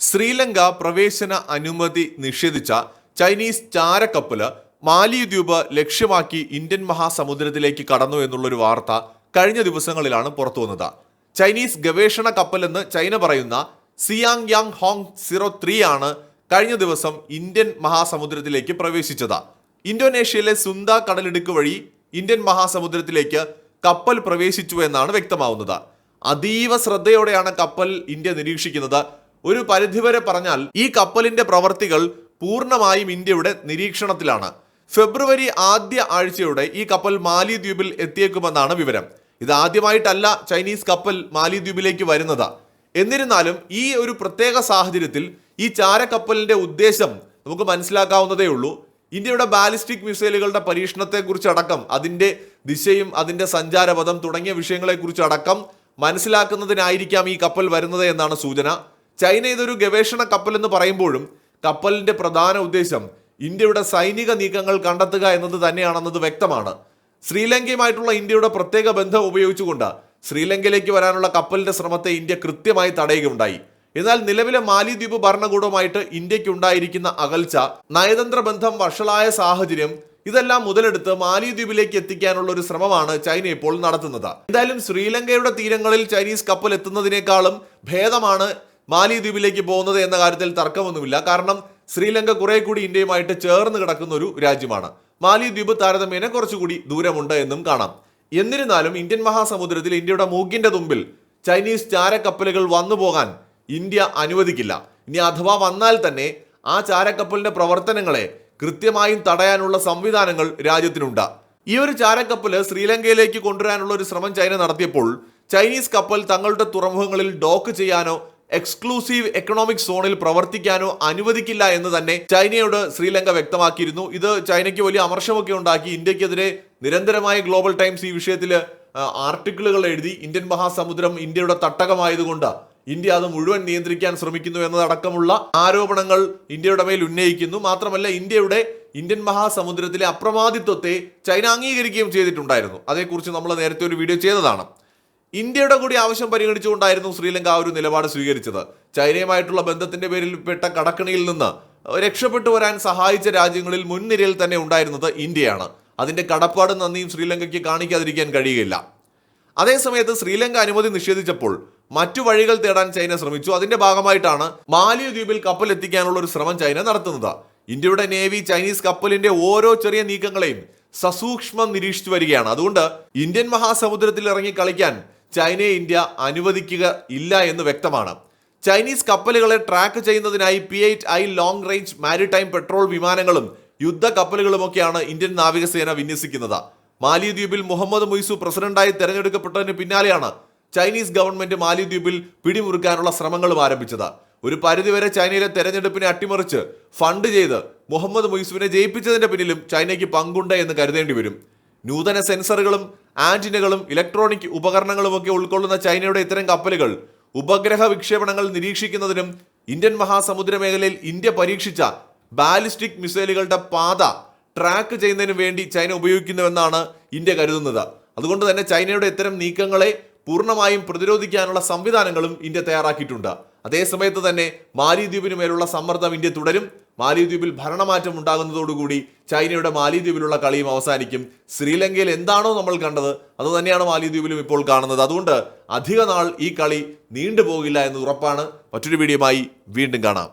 ശ്രീലങ്ക പ്രവേശന അനുമതി നിഷേധിച്ച ചൈനീസ് ചാരക്കപ്പൽ മാലിദ്വീപ് ലക്ഷ്യമാക്കി ഇന്ത്യൻ മഹാസമുദ്രത്തിലേക്ക് കടന്നു എന്നുള്ളൊരു വാർത്ത കഴിഞ്ഞ ദിവസങ്ങളിലാണ് പുറത്തുവന്നത്. ചൈനീസ് ഗവേഷണ കപ്പലെന്ന് ചൈന പറയുന്ന Xiang Yang Hong zero three ആണ് കഴിഞ്ഞ ദിവസം ഇന്ത്യൻ മഹാസമുദ്രത്തിലേക്ക് പ്രവേശിച്ചത്. ഇന്തോനേഷ്യയിലെ സുന്ദ കടലിടുക്ക് വഴി ഇന്ത്യൻ മഹാസമുദ്രത്തിലേക്ക് കപ്പൽ പ്രവേശിച്ചു എന്നാണ് വ്യക്തമാവുന്നത്. അതീവ ശ്രദ്ധയോടെയാണ് കപ്പൽ ഇന്ത്യ നിരീക്ഷിക്കുന്നത് ഒരു പരിധിവരെ പറഞ്ഞാൽ ഈ കപ്പലിന്റെ പ്രവർത്തികൾ പൂർണമായും ഇന്ത്യയുടെ നിരീക്ഷണത്തിലാണ്. ഫെബ്രുവരി ആദ്യ ആഴ്ചയോടെ ഈ കപ്പൽ മാലിദ്വീപിൽ എത്തിയേക്കുമെന്നാണ് വിവരം. ഇത് ആദ്യമായിട്ടല്ല ചൈനീസ് കപ്പൽ മാലിദ്വീപിലേക്ക് വരുന്നത്. എന്നിരുന്നാലും ഈ ഒരു പ്രത്യേക സാഹചര്യത്തിൽ ഈ ചാരക്കപ്പലിന്റെ ഉദ്ദേശം നമുക്ക് മനസ്സിലാക്കാവുന്നതേ ഉള്ളൂ. ഇന്ത്യയുടെ ബാലിസ്റ്റിക് മിസൈലുകളുടെ പരീക്ഷണത്തെക്കുറിച്ചടക്കം അതിന്റെ ദിശയും അതിന്റെ സഞ്ചാരപഥം തുടങ്ങിയ വിഷയങ്ങളെക്കുറിച്ച് അടക്കം മനസ്സിലാക്കുന്നതിനായിരിക്കാം ഈ കപ്പൽ വരുന്നത് എന്നാണ് സൂചന. ചൈന ഇതൊരു ഗവേഷണ കപ്പൽ എന്ന് പറയുമ്പോഴും കപ്പലിന്റെ പ്രധാന ഉദ്ദേശം ഇന്ത്യയുടെ സൈനിക നീക്കങ്ങൾ കണ്ടെത്തുക എന്നത് തന്നെയാണെന്നത് വ്യക്തമാണ്. ശ്രീലങ്കയുമായിട്ടുള്ള ഇന്ത്യയുടെ പ്രത്യേക ബന്ധം ഉപയോഗിച്ചുകൊണ്ട് ശ്രീലങ്കയിലേക്ക് വരാനുള്ള കപ്പലിന്റെ ശ്രമത്തെ ഇന്ത്യ കൃത്യമായി തടയുകയുണ്ടായി. എന്നാൽ നിലവിലെ മാലിദ്വീപ് ഭരണകൂടവുമായിട്ട് ഇന്ത്യയ്ക്ക് ഉണ്ടായിരിക്കുന്ന അകൽച്ച നയതന്ത്ര ബന്ധം വഷളായ സാഹചര്യം ഇതെല്ലാം മുതലെടുത്ത് മാലിദ്വീപിലേക്ക് എത്തിക്കാനുള്ള ഒരു ശ്രമമാണ് ചൈന ഇപ്പോൾ നടത്തുന്നത്. എന്തായാലും ശ്രീലങ്കയുടെ തീരങ്ങളിൽ ചൈനീസ് കപ്പൽ എത്തുന്നതിനേക്കാളും ഭേദമാണ് മാലിദ്വീപിലേക്ക് പോകുന്നത് എന്ന കാര്യത്തിൽ തർക്കമൊന്നുമില്ല. കാരണം ശ്രീലങ്ക കുറെ കൂടി ഇന്ത്യയുമായിട്ട് ചേർന്ന് കിടക്കുന്ന ഒരു രാജ്യമാണ്. മാലിദ്വീപ് താരതമ്യേന കുറച്ചുകൂടി ദൂരമുണ്ട് എന്നും കാണാം. എന്നിരുന്നാലും ഇന്ത്യൻ മഹാസമുദ്രത്തിൽ ഇന്ത്യയുടെ മൂക്കിന്റെ തുമ്പിൽ ചൈനീസ് ചാരക്കപ്പലുകൾ വന്നു പോകാൻ ഇന്ത്യ അനുവദിക്കില്ല. ഇനി അഥവാ വന്നാൽ തന്നെ ആ ചാരക്കപ്പലിന്റെ പ്രവർത്തനങ്ങളെ കൃത്യമായും തടയാനുള്ള സംവിധാനങ്ങൾ രാജ്യത്തിനുണ്ട്. ഈ ഒരു ചാരക്കപ്പൽ ശ്രീലങ്കയിലേക്ക് കൊണ്ടുവരാനുള്ള ഒരു ശ്രമം ചൈന നടത്തിയപ്പോൾ ചൈനീസ് കപ്പൽ തങ്ങളുടെ തുറമുഖങ്ങളിൽ ഡോക്ക് ചെയ്യാനോ എക്സ്ക്ലൂസീവ് എക്കണോമിക് സോണിൽ പ്രവർത്തിക്കാനോ അനുവദിക്കില്ല എന്ന് തന്നെ ചൈനയോട് ശ്രീലങ്ക വ്യക്തമാക്കിയിരുന്നു. ഇത് ചൈനയ്ക്ക് വലിയ അമർഷമൊക്കെ ഉണ്ടാക്കി. ഇന്ത്യക്കെതിരെ നിരന്തരമായ ഗ്ലോബൽ ടൈംസ് ഈ വിഷയത്തിൽ ആർട്ടിക്കിളുകൾ എഴുതി. ഇന്ത്യൻ മഹാസമുദ്രം ഇന്ത്യയുടെ തട്ടകമായതുകൊണ്ട് ഇന്ത്യ അത് മുഴുവൻ നിയന്ത്രിക്കാൻ ശ്രമിക്കുന്നു എന്നതടക്കമുള്ള ആരോപണങ്ങൾ ഇന്ത്യയുടെ മേൽ ഉന്നയിക്കുന്നു. മാത്രമല്ല ഇന്ത്യയുടെ ഇന്ത്യൻ മഹാസമുദ്രത്തിലെ അപ്രമാദിത്വത്തെ ചൈന അംഗീകരിക്കുകയും ചെയ്തിട്ടുണ്ടായിരുന്നു. അതേക്കുറിച്ച് നമ്മൾ നേരത്തെ ഒരു വീഡിയോ ചെയ്തതാണ്. ഇന്ത്യയുടെ കൂടി ആവശ്യം പരിഗണിച്ചുകൊണ്ടായിരുന്നു ശ്രീലങ്ക ആ ഒരു നിലപാട് സ്വീകരിച്ചത്. ചൈനയുമായിട്ടുള്ള ബന്ധത്തിന്റെ പേരിൽ പെട്ട കടക്കണിയിൽ നിന്ന് രക്ഷപ്പെട്ടു വരാൻ സഹായിച്ച രാജ്യങ്ങളിൽ മുൻനിരയിൽ തന്നെ ഉണ്ടായിരുന്നത് ഇന്ത്യയാണ്. അതിന്റെ കടപ്പാട് നന്ദിയും ശ്രീലങ്കയ്ക്ക് കാണിക്കാതിരിക്കാൻ കഴിയുകയില്ല. അതേസമയത്ത് ശ്രീലങ്ക അനുമതി നിഷേധിച്ചപ്പോൾ മറ്റു വഴികൾ തേടാൻ ചൈന ശ്രമിച്ചു. അതിന്റെ ഭാഗമായിട്ടാണ് മാലിദ്വീപിൽ കപ്പൽ എത്തിക്കാനുള്ള ഒരു ശ്രമം ചൈന നടത്തുന്നത്. ഇന്ത്യയുടെ നേവി ചൈനീസ് കപ്പലിന്റെ ഓരോ ചെറിയ നീക്കങ്ങളെയും സസൂക്ഷ്മം നിരീക്ഷിച്ചു വരികയാണ്. അതുകൊണ്ട് ഇന്ത്യൻ മഹാസമുദ്രത്തിൽ ഇറങ്ങി കളിക്കാൻ ചൈനയെ ഇന്ത്യ അനുവദിക്കുക ഇല്ല എന്ന് വ്യക്തമാണ്. ചൈനീസ് കപ്പലുകളെ ട്രാക്ക് ചെയ്യുന്നതിനായി P eight I long range maritime patrol വിമാനങ്ങളും യുദ്ധ കപ്പലുകളുമൊക്കെയാണ് ഇന്ത്യൻ നാവികസേന വിന്യസിക്കുന്നത്. മാലിദ്വീപിൽ മുഹമ്മദ് മൊയ്സു പ്രസിഡന്റായി തെരഞ്ഞെടുക്കപ്പെട്ടതിന് പിന്നാലെയാണ് ചൈനീസ് ഗവൺമെന്റ് മാലിദ്വീപിൽ പിടിമുറുക്കാനുള്ള ശ്രമങ്ങളും ആരംഭിച്ചത്. ഒരു പരിധിവരെ ചൈനയിലെ തെരഞ്ഞെടുപ്പിനെ അട്ടിമറിച്ച് ഫണ്ട് ചെയ്ത് മുഹമ്മദ് മൊയ്സുവിനെ ജയിപ്പിച്ചതിന്റെ പിന്നിലും ചൈനയ്ക്ക് പങ്കുണ്ട് എന്ന് കരുതേണ്ടി വരും. നൂതന സെൻസറുകളും ആന്റിനകളും ഇലക്ട്രോണിക് ഉപകരണങ്ങളും ഒക്കെ ഉൾക്കൊള്ളുന്ന ചൈനയുടെ ഇത്തരം കപ്പലുകൾ ഉപഗ്രഹ വിക്ഷേപണങ്ങൾ നിരീക്ഷിക്കുന്നതിനും ഇന്ത്യൻ മഹാസമുദ്ര മേഖലയിൽ ഇന്ത്യ പരീക്ഷിച്ച ബാലിസ്റ്റിക് മിസൈലുകളുടെ പാത ട്രാക്ക് ചെയ്യുന്നതിന് വേണ്ടി ചൈന ഉപയോഗിക്കുന്നുവെന്നാണ് ഇന്ത്യ കരുതുന്നത്. അതുകൊണ്ട് തന്നെ ചൈനയുടെ ഇത്തരം നീക്കങ്ങളെ പൂർണമായും പ്രതിരോധിക്കാനുള്ള സംവിധാനങ്ങളും ഇന്ത്യ തയ്യാറാക്കിയിട്ടുണ്ട്. അതേസമയത്ത് തന്നെ മാലിദ്വീപിന് മേലുള്ള സമ്മർദ്ദം ഇന്ത്യ തുടരും. മാലിദ്വീപിൽ ഭരണമാറ്റം ഉണ്ടാകുന്നതോടുകൂടി ചൈനയുടെ മാലിദ്വീപിലുള്ള കളിയും അവസാനിക്കും. ശ്രീലങ്കയിൽ എന്താണോ നമ്മൾ കണ്ടത് അത് തന്നെയാണ് മാലിദ്വീപിലും ഇപ്പോൾ കാണുന്നത്. അതുകൊണ്ട് അധിക നാൾ ഈ കളി നീണ്ടുപോകില്ല എന്ന് ഉറപ്പാണ്. മറ്റൊരു വീഡിയോയുമായി വീണ്ടും കാണാം.